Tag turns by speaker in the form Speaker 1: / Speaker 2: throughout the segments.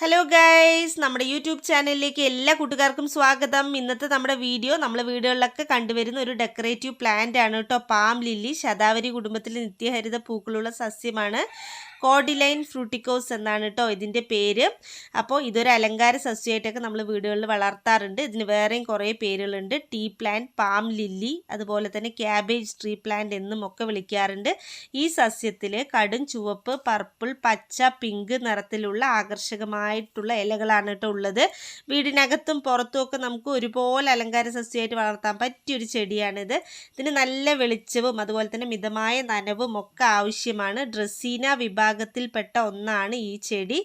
Speaker 1: Hello guys നമ്മുടെ YouTube ചാനലിലേക്ക് എല്ലാ കൂട്ടുകാർക്കും സ്വാഗതം. ഇന്നത്തെ നമ്മുടെ വീഡിയോ നമ്മൾ വീടുകളിലൊക്കെ കണ്ടുവരുന്ന ഒരു ഡെക്കറേറ്റീവ് പ്ലാന്റ് ആണ് കേട്ടോ. പാം ലില്ലി ശതാവരി കുടുംബത്തിലെ നിത്യഹരിത പൂക്കളുള്ള സസ്യമാണ്. കോഡിലൈൻ ഫ്രൂട്ടിക്കോസ് എന്നാണ് കേട്ടോ ഇതിന്റെ പേര്. അപ്പോൾ ഇതൊരു അലങ്കാര സസ്യമായിട്ടൊക്കെ നമ്മൾ വീടുകളിൽ വളർത്താറുണ്ട്. ഇതിന് വേറെയും കുറേ പേരുകളുണ്ട്. ടീ പ്ലാന്റ് പാം ലില്ലി അതുപോലെ തന്നെ ക്യാബേജ് ട്രീ പ്ലാന്റ് എന്നും ഒക്കെ വിളിക്കാറുണ്ട്. ഈ സസ്യത്തിൽ കടും ചുവപ്പ് പർപ്പിൾ പച്ച പിങ്ക് നിറത്തിലുള്ള ആകർഷകമായിട്ടുള്ള ഇലകളാണ് കേട്ടോ ഉള്ളത്. വീടിനകത്തും പുറത്തുമൊക്കെ നമുക്ക് ഒരുപോലെ അലങ്കാര സസ്യമായിട്ട് വളർത്താൻ പറ്റിയൊരു ചെടിയാണിത്. ഇതിന് നല്ല വെളിച്ചവും അതുപോലെ തന്നെ മിതമായ നനവും ഒക്കെ ആവശ്യമാണ്. ഡ്രസ്സീന വിഭാഗത്തിൽപ്പെട്ട ഒന്നാണ് ഈ ചെടി.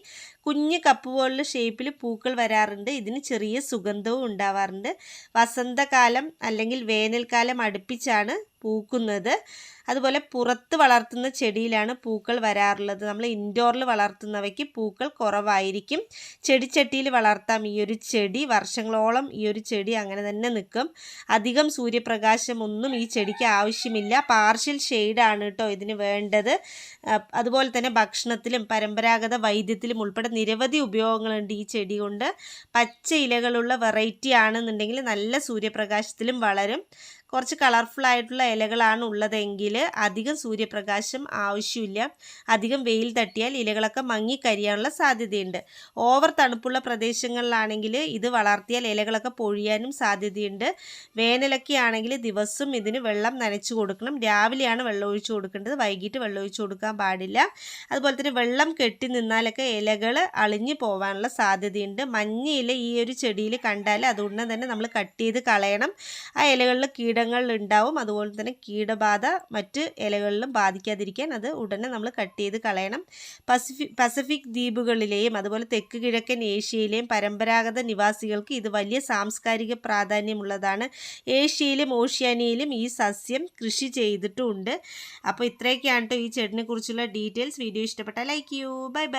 Speaker 1: കുഞ്ഞ് കപ്പ് പോലുള്ള ഷേപ്പിൽ പൂക്കൾ വരാറുണ്ട്. ഇതിന് ചെറിയ സുഗന്ധവും ഉണ്ടാവാറുണ്ട്. വസന്തകാലം അല്ലെങ്കിൽ വേനൽക്കാലം അടുപ്പിച്ചാണ് പൂക്കുന്നത്. അതുപോലെ പുറത്ത് വളർത്തുന്ന ചെടിയിലാണ് പൂക്കൾ വരാറുള്ളത്. നമ്മൾ ഇൻഡോറിൽ വളർത്തുന്നവയ്ക്ക് പൂക്കൾ കുറവായിരിക്കും. ചെടിച്ചട്ടിയിൽ വളർത്താം. ഈ ഒരു ചെടി വർഷങ്ങളോളം ഈ ഒരു ചെടി അങ്ങനെ തന്നെ നിൽക്കും. അധികം സൂര്യപ്രകാശമൊന്നും ഈ ചെടിക്ക് ആവശ്യമില്ല. പാർഷ്യൽ ഷെയ്ഡാണ് കേട്ടോ ഇതിന് വേണ്ടത്. അതുപോലെ തന്നെ ഭക്ഷണത്തിലും പരമ്പരാഗത വൈദ്യത്തിലും ഉൾപ്പെടെ നിരവധി ഉപയോഗങ്ങളുണ്ട് ഈ ചെടി കൊണ്ട്. പച്ച ഇലകളുള്ള വെറൈറ്റി ആണെന്നുണ്ടെങ്കിൽ നല്ല സൂര്യപ്രകാശത്തിലും വളരും. കുറച്ച് കളർഫുൾ ആയിട്ടുള്ള ഇലകളാണ് ഉള്ളതെങ്കിൽ അധികം സൂര്യപ്രകാശം ആവശ്യമില്ല. അധികം വെയിൽ തട്ടിയാൽ ഇലകളൊക്കെ മങ്ങിക്കരിയാനുള്ള സാധ്യതയുണ്ട്. ഓവർ തണുപ്പുള്ള പ്രദേശങ്ങളിലാണെങ്കിൽ ഇത് വളർത്തിയാൽ ഇലകളൊക്കെ പൊഴിയാനും സാധ്യതയുണ്ട്. വേനലൊക്കെ ആണെങ്കിൽ ദിവസവും ഇതിന് വെള്ളം നനച്ചു കൊടുക്കണം. രാവിലെയാണ് വെള്ളം ഒഴിച്ചു കൊടുക്കേണ്ടത്. വൈകിട്ട് വെള്ളം ഒഴിച്ചു കൊടുക്കാൻ പാടില്ല. അതുപോലെ തന്നെ വെള്ളം കെട്ടി നിന്നാലൊക്കെ ഇലകൾ അളിഞ്ഞു പോകാനുള്ള സാധ്യതയുണ്ട്. മഞ്ഞ ഈ ഒരു ചെടിയിൽ കണ്ടാൽ അതുകൊണ്ട് തന്നെ നമ്മൾ കട്ട് ചെയ്ത് കളയണം. ആ ഇലകളിൽ കീട കീടങ്ങൾ ഉണ്ടാവും അതുപോലെ തന്നെ കീടബാധ മറ്റ് ഇലകളിലും ബാധിക്കാതിരിക്കാൻ അത് ഉടനെ നമ്മൾ കട്ട് ചെയ്ത് കളയണം. പസഫിക് പസഫിക് ദ്വീപുകളിലെയും അതുപോലെ തെക്ക് കിഴക്കൻ ഏഷ്യയിലെയും പരമ്പരാഗത നിവാസികൾക്ക് ഇത് വലിയ സാംസ്കാരിക പ്രാധാന്യമുള്ളതാണ്. ഏഷ്യയിലും ഓഷ്യാനിയയിലും ഈ സസ്യം കൃഷി ചെയ്തിട്ടുമുണ്ട് അപ്പോൾ ഇത്രയൊക്കെയാണ് കേട്ടോ ഈ ചെടിനെ കുറിച്ചുള്ള ഡീറ്റെയിൽസ്. വീഡിയോ ഇഷ്ടപ്പെട്ടാൽ ലൈക്ക് ചെയ്യൂ. Bye bye.